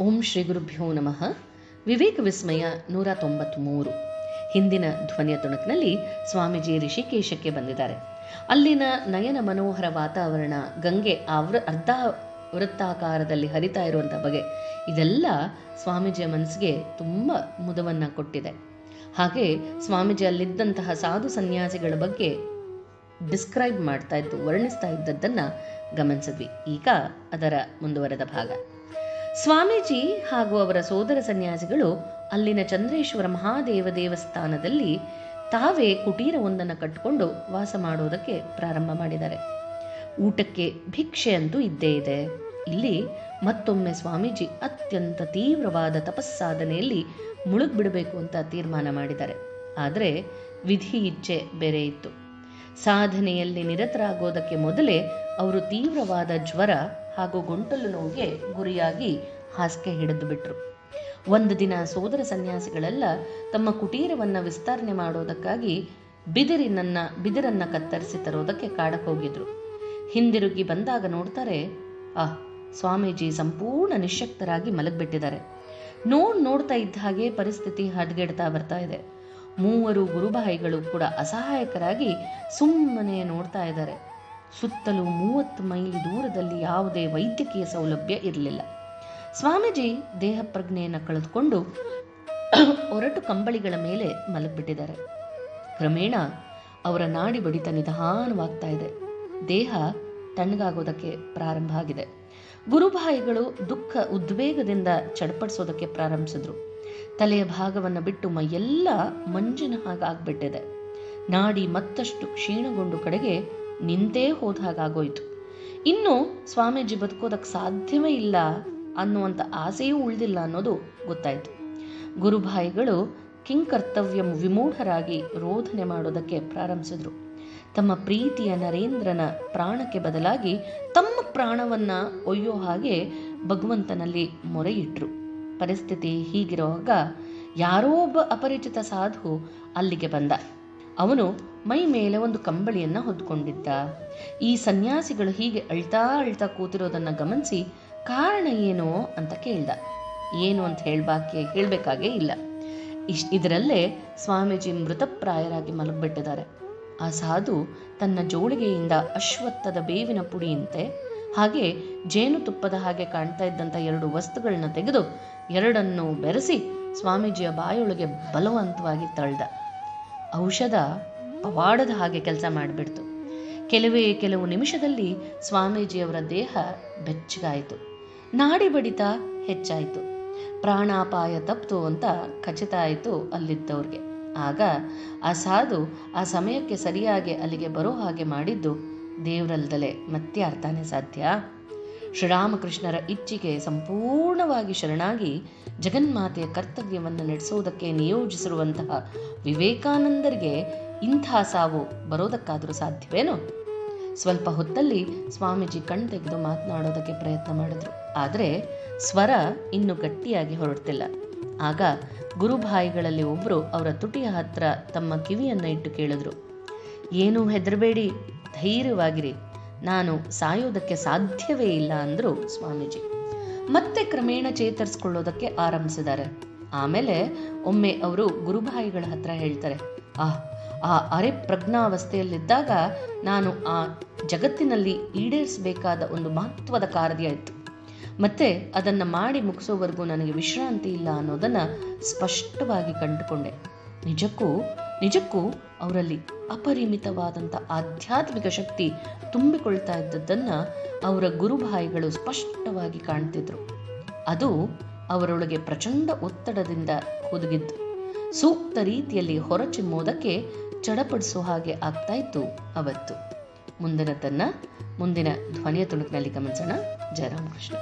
ಓಂ ಶ್ರೀ ಗುರುಭ್ಯೋ ನಮಃ. ವಿವೇಕ ವಿಸ್ಮಯ ನೂರ ತೊಂಬತ್ತ್ಮೂರು ಹಿಂದಿನ ಧ್ವನಿಯ ತುಣುಕಿನಲ್ಲಿ ಸ್ವಾಮೀಜಿ ಋಷಿಕೇಶಕ್ಕೆ ಬಂದಿದ್ದಾರೆ. ಅಲ್ಲಿನ ನಯನ ಮನೋಹರ ವಾತಾವರಣ, ಗಂಗೆ ಆವೃ ಅರ್ಧ ವೃತ್ತಾಕಾರದಲ್ಲಿ ಹರಿತಾ ಇರುವಂಥ ಬಗೆ, ಇದೆಲ್ಲ ಸ್ವಾಮೀಜಿಯ ಮನಸ್ಸಿಗೆ ತುಂಬ ಮುದವನ್ನು ಕೊಟ್ಟಿದೆ. ಹಾಗೆ ಸ್ವಾಮೀಜಿ ಅಲ್ಲಿದ್ದಂತಹ ಸಾಧು ಸನ್ಯಾಸಿಗಳ ಬಗ್ಗೆ ಡಿಸ್ಕ್ರೈಬ್ ಮಾಡ್ತಾ ಇದ್ದು, ವರ್ಣಿಸ್ತಾ ಇದ್ದದ್ದನ್ನು ಗಮನಿಸಿದ್ವಿ. ಈಗ ಅದರ ಮುಂದುವರೆದ ಭಾಗ. ಸ್ವಾಮೀಜಿ ಹಾಗೂ ಅವರ ಸೋದರ ಸನ್ಯಾಸಿಗಳು ಅಲ್ಲಿನ ಚಂದ್ರೇಶ್ವರ ಮಹಾದೇವ ದೇವಸ್ಥಾನದಲ್ಲಿ ತಾವೇ ಕುಟೀರವೊಂದನ್ನು ಕಟ್ಟಿಕೊಂಡು ವಾಸ ಮಾಡೋದಕ್ಕೆ ಪ್ರಾರಂಭ ಮಾಡಿದ್ದಾರೆ. ಊಟಕ್ಕೆ ಭಿಕ್ಷೆ ಅಂತೂ ಇದ್ದೇ ಇದೆ. ಇಲ್ಲಿ ಮತ್ತೊಮ್ಮೆ ಸ್ವಾಮೀಜಿ ಅತ್ಯಂತ ತೀವ್ರವಾದ ತಪಸ್ಸಾಧನೆಯಲ್ಲಿ ಮುಳುಗ್ಬಿಡಬೇಕು ಅಂತ ತೀರ್ಮಾನ ಮಾಡಿದ್ದಾರೆ. ಆದರೆ ವಿಧಿ ಇಚ್ಛೆ ಬೇರೆ ಇತ್ತು. ಸಾಧನೆಯಲ್ಲಿ ನಿರತರಾಗೋದಕ್ಕೆ ಮೊದಲೇ ಅವರು ತೀವ್ರವಾದ ಜ್ವರ ಹಾಗೂ ಗಂಟಲು ನೋವಿಗೆ ಗುರಿಯಾಗಿ ಹಾಸಿಗೆ ಹಿಡಿದು ಬಿಟ್ರು. ಒಂದು ದಿನ ಸೋದರ ಸನ್ಯಾಸಿಗಳೆಲ್ಲ ತಮ್ಮ ಕುಟೀರವನ್ನು ವಿಸ್ತರಣೆ ಮಾಡೋದಕ್ಕಾಗಿ ಬಿದಿರಿನನ್ನ ಬಿದಿರನ್ನ ಕತ್ತರಿಸಿ ತರೋದಕ್ಕೆ ಕಾಡಕ್ಕೆ ಹೋಗಿದ್ರು. ಹಿಂದಿರುಗಿ ಬಂದಾಗ ನೋಡ್ತಾರೆ ಆ ಸ್ವಾಮೀಜಿ ಸಂಪೂರ್ಣ ನಿಶಕ್ತರಾಗಿ ಮಲಗಿಬಿಟ್ಟಿದ್ದಾರೆ. ನೋಡ್ ನೋಡ್ತಾ ಇದ್ದ ಹಾಗೆ ಪರಿಸ್ಥಿತಿ ಹದಗೆಡ್ತಾ ಬರ್ತಾ ಇದೆ. ಮೂವರು ಗುರುಭಾಯಿಗಳು ಕೂಡ ಅಸಹಾಯಕರಾಗಿ ಸುಮ್ಮನೆ ನೋಡ್ತಾ ಇದ್ದಾರೆ. ಸುತ್ತಲೂ ಮೂವತ್ತು ಮೈಲಿ ದೂರದಲ್ಲಿ ಯಾವುದೇ ವೈದ್ಯಕೀಯ ಸೌಲಭ್ಯ ಇರಲಿಲ್ಲ. ಸ್ವಾಮೀಜಿ ದೇಹ ಪ್ರಜ್ಞೆಯನ್ನು ಕಳೆದುಕೊಂಡು ಒರಟು ಕಂಬಳಿಗಳ ಮೇಲೆ ಮಲಗಿಬಿಟ್ಟಿದ್ದಾರೆ. ಕ್ರಮೇಣ ಅವರ ನಾಡಿ ಬಡಿತ ನಿಧಾನವಾಗ್ತಾ ಇದೆ. ದೇಹ ತಣ್ಣಗಾಗೋದಕ್ಕೆ ಪ್ರಾರಂಭ ಆಗಿದೆ. ಗುರುಭಾಯಿಗಳು ದುಃಖ ಉದ್ವೇಗದಿಂದ ಚಡಪಡಿಸೋದಕ್ಕೆ ಪ್ರಾರಂಭಿಸಿದ್ರು. ತಲೆಯ ಭಾಗವನ್ನು ಬಿಟ್ಟು ಮೈಯೆಲ್ಲ ಮಂಜಿನ ಹಾಗಾಗ್ಬಿಟ್ಟಿದೆ ನಾಡಿ ಮತ್ತಷ್ಟು ಕ್ಷೀಣಗೊಂಡು ಕಡೆಗೆ ನಿಂತೇ ಹೋದ ಹಾಗಾಗೋಯ್ತು ಇನ್ನು ಸ್ವಾಮೀಜಿ ಬದುಕೋದಕ್ಕೆ ಸಾಧ್ಯವೇ ಇಲ್ಲ ಅನ್ನುವಂಥ ಆಸೆಯೂ ಉಳಿದಿಲ್ಲ ಅನ್ನೋದು ಗೊತ್ತಾಯಿತು. ಗುರುಭಾಯಿಗಳು ಕಿಂಕರ್ತವ್ಯ ವಿಮೂಢರಾಗಿ ರೋಧನೆ ಮಾಡೋದಕ್ಕೆ ಪ್ರಾರಂಭಿಸಿದ್ರು. ತಮ್ಮ ಪ್ರೀತಿಯ ನರೇಂದ್ರನ ಪ್ರಾಣಕ್ಕೆ ಬದಲಾಗಿ ತಮ್ಮ ಪ್ರಾಣವನ್ನ ಒಯ್ಯೋ ಹಾಗೆ ಭಗವಂತನಲ್ಲಿ ಮೊರೆಯಿಟ್ರು ಪರಿಸ್ಥಿತಿ ಹೀಗಿರುವಾಗ ಯಾರೋ ಒಬ್ಬ ಅಪರಿಚಿತ ಸಾಧು ಅಲ್ಲಿಗೆ ಬಂದ. ಅವನು ಮೈ ಮೇಲೆ ಒಂದು ಕಂಬಳಿಯನ್ನ ಹೊದ್ಕೊಂಡಿದ್ದ. ಈ ಸನ್ಯಾಸಿಗಳು ಹೀಗೆ ಅಳ್ತಾ ಅಳ್ತಾ ಕೂತಿರೋದನ್ನ ಗಮನಿಸಿ ಕಾರಣ ಏನು ಅಂತ ಕೇಳ್ದ. ಏನು ಅಂತ ಹೇಳ್ಬಾಕೆ ಹೇಳ್ಬೇಕಾಗೇ ಇಲ್ಲ. ಇಶ್ ಇದರಲ್ಲೇ ಸ್ವಾಮೀಜಿ ಮೃತಪ್ರಾಯರಾಗಿ ಮಲಗಿಬಿಟ್ಟಿದ್ದಾರೆ. ಆ ಸಾಧು ತನ್ನ ಜೋಳಿಗೆಯಿಂದ ಅಶ್ವತ್ಥದ ಬೇವಿನ ಪುಡಿಯಂತೆ ಹಾಗೆ ಜೇನುತುಪ್ಪದ ಹಾಗೆ ಕಾಣ್ತಾ ಇದ್ದಂಥ ಎರಡು ವಸ್ತುಗಳನ್ನ ತೆಗೆದು ಎರಡನ್ನು ಬೆರೆಸಿ ಸ್ವಾಮೀಜಿಯ ಬಾಯೊಳಗೆ ಬಲವಂತವಾಗಿ ತಳ್ದ. ಔಷಧ ಪವಾಡದ ಹಾಗೆ ಕೆಲಸ ಮಾಡಿಬಿಡ್ತು. ಕೆಲವೇ ಕೆಲವು ನಿಮಿಷದಲ್ಲಿ ಸ್ವಾಮೀಜಿಯವರ ದೇಹ ಬೆಚ್ಚಗಾಯಿತು. ನಾಡಿ ಬಡಿತ ಹೆಚ್ಚಾಯಿತು. ಪ್ರಾಣಾಪಾಯ ತಪ್ತು ಅಂತ ಖಚಿತ ಆಯಿತು ಅಲ್ಲಿದ್ದವ್ರಿಗೆ. ಆಗ ಆ ಸಾಧು ಆ ಸಮಯಕ್ಕೆ ಸರಿಯಾಗಿ ಅಲ್ಲಿಗೆ ಬರೋ ಹಾಗೆ ಮಾಡಿದ್ದು ದೇವರಲ್ದಲೆ ಮತ್ತೆ ಅರ್ಥನೇ ಸಾಧ್ಯ? ಶ್ರೀರಾಮಕೃಷ್ಣರ ಇಚ್ಛಿಗೆ ಸಂಪೂರ್ಣವಾಗಿ ಶರಣಾಗಿ ಜಗನ್ಮಾತೆಯ ಕರ್ತವ್ಯವನ್ನು ನಡೆಸೋದಕ್ಕೆ ನಿಯೋಜಿಸಿರುವಂತಹ ವಿವೇಕಾನಂದರಿಗೆ ಇಂಥ ಸಾವು ಬರೋದಕ್ಕಾದರೂ ಸಾಧ್ಯವೇನೋ? ಸ್ವಲ್ಪ ಹೊತ್ತಲ್ಲಿ ಸ್ವಾಮೀಜಿ ಕಣ್ ತೆಗೆದು ಮಾತನಾಡೋದಕ್ಕೆ ಪ್ರಯತ್ನ ಮಾಡಿದ್ರು. ಆದರೆ ಸ್ವರ ಇನ್ನು ಗಟ್ಟಿಯಾಗಿ ಹೊರಡ್ತಿಲ್ಲ. ಆಗ ಗುರುಭಾಯಿಗಳಲ್ಲಿ ಒಬ್ಬರು ಅವರ ತುಟಿಯ ಹತ್ರ ತಮ್ಮ ಕಿವಿಯನ್ನು ಇಟ್ಟು ಕೇಳಿದ್ರು. ಏನೂ ಹೆದರಬೇಡಿ ಧೈರ್ಯವಾಗಿರಿ. ನಾನು ಸಾಯೋದಕ್ಕೆ ಸಾಧ್ಯವೇ ಇಲ್ಲ ಅಂದರು ಸ್ವಾಮೀಜಿ. ಮತ್ತೆ ಕ್ರಮೇಣ ಚೇತರಿಸ್ಕೊಳ್ಳೋದಕ್ಕೆ ಆರಂಭಿಸಿದ್ದಾರೆ. ಆಮೇಲೆ ಒಮ್ಮೆ ಅವರು ಗುರುಭಾಯಿಗಳ ಹತ್ರ ಹೇಳ್ತಾರೆ, ಆ ಆ ಅರೆ ಪ್ರಜ್ಞಾವಸ್ಥೆಯಲ್ಲಿದ್ದಾಗ ನಾನು ಆ ಜಗತ್ತಿನಲ್ಲಿ ಈಡೇರಿಸಬೇಕಾದ ಒಂದು ಮಹತ್ವದ ಕಾರ್ಯ ಇತ್ತು ಮತ್ತೆ ಅದನ್ನು ಮಾಡಿ ಮುಗಿಸೋವರೆಗೂ ನನಗೆ ವಿಶ್ರಾಂತಿ ಇಲ್ಲ ಅನ್ನೋದನ್ನು ಸ್ಪಷ್ಟವಾಗಿ ಕಂಡುಕೊಂಡೆ. ನಿಜಕ್ಕೂ ನಿಜಕ್ಕೂ ಅವರಲ್ಲಿ ಅಪರಿಮಿತವಾದಂಥ ಆಧ್ಯಾತ್ಮಿಕ ಶಕ್ತಿ ತುಂಬಿಕೊಳ್ತಾ ಇದ್ದದ್ದನ್ನು ಅವರ ಗುರುಭಾಯಿಗಳು ಸ್ಪಷ್ಟವಾಗಿ ಕಾಣ್ತಿದ್ರು. ಅದು ಅವರೊಳಗೆ ಪ್ರಚಂಡ ಒತ್ತಡದಿಂದ ಹುದುಗಿದ್ದು ಸೂಕ್ತ ರೀತಿಯಲ್ಲಿ ಹೊರಚಿಮ್ಮೋದಕ್ಕೆ ಚಡಪಡಿಸೋ ಹಾಗೆ ಆಗ್ತಾ ಇತ್ತು ಅವತ್ತು. ಮುಂದಿನದನ್ನ ಮುಂದಿನ ಧ್ವನಿಯ ತುಣುಕಿನಲ್ಲಿ ಗಮನಿಸೋಣ. ಜಯರಾಮ್ ಕೃಷ್ಣ